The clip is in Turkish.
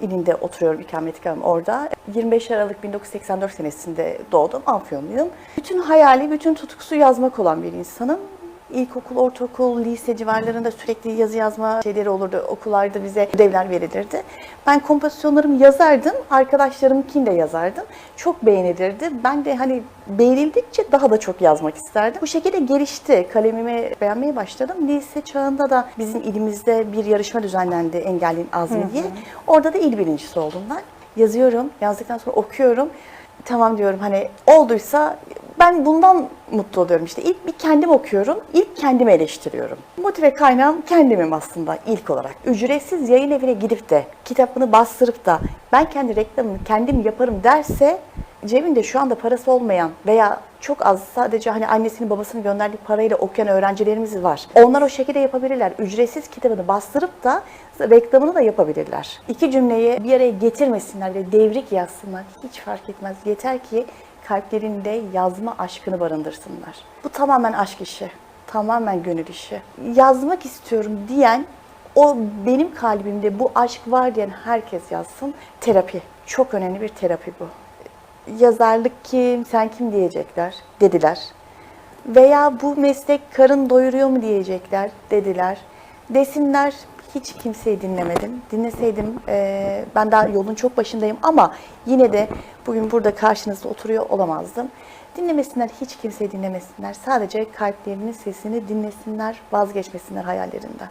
ilinde oturuyorum, ikametgahım orada. 25 Aralık 1984 senesinde doğdum, Afyonluyum. Bütün hayali, bütün tutkusu yazmak olan bir insanım. İlkokul, ortaokul, lise civarlarında sürekli yazı yazma şeyleri olurdu. Okullarda bize ödevler verilirdi. Ben kompozisyonlarımı yazardım, arkadaşlarımkini de yazardım. Çok beğenilirdi. Ben de hani beğenildikçe daha da çok yazmak isterdim. Bu şekilde gelişti. Kalemimi beğenmeye başladım. Lise çağında da bizim ilimizde bir yarışma düzenlendi Engellin Azmi diye. Orada da il birincisi oldum ben. Yazıyorum, yazdıktan sonra okuyorum. Tamam diyorum hani olduysa ben bundan mutlu oluyorum işte. İlk bir kendim okuyorum, ilk kendimi eleştiriyorum. Motive kaynağım kendimim aslında ilk olarak. Ücretsiz yayın evine gidip de kitabını bastırıp da ben kendi reklamını kendim yaparım derse cebinde şu anda parası olmayan veya çok az sadece hani annesinin babasının gönderdiği parayla okuyan öğrencilerimiz var. Onlar o şekilde yapabilirler. Ücretsiz kitabını bastırıp da reklamını da yapabilirler. İki cümleyi bir araya getirmesinler ve devrik yazsınlar. Hiç fark etmez. Yeter ki kalplerinde yazma aşkını barındırsınlar. Bu tamamen aşk işi. Tamamen gönül işi. Yazmak istiyorum diyen o benim kalbimde bu aşk var diyen herkes yazsın. Terapi. Çok önemli bir terapi bu yazarlık kim, sen kim diyecekler dediler. Veya bu meslek karın doyuruyor mu diyecekler dediler. Desinler hiç kimseyi dinlemedim. Dinleseydim eee, ben daha yolun çok başındayım ama yine de bugün burada karşınızda oturuyor olamazdım. Dinlemesinler, hiç kimseyi dinlemesinler. Sadece kalplerinin sesini dinlesinler, vazgeçmesinler hayallerinden.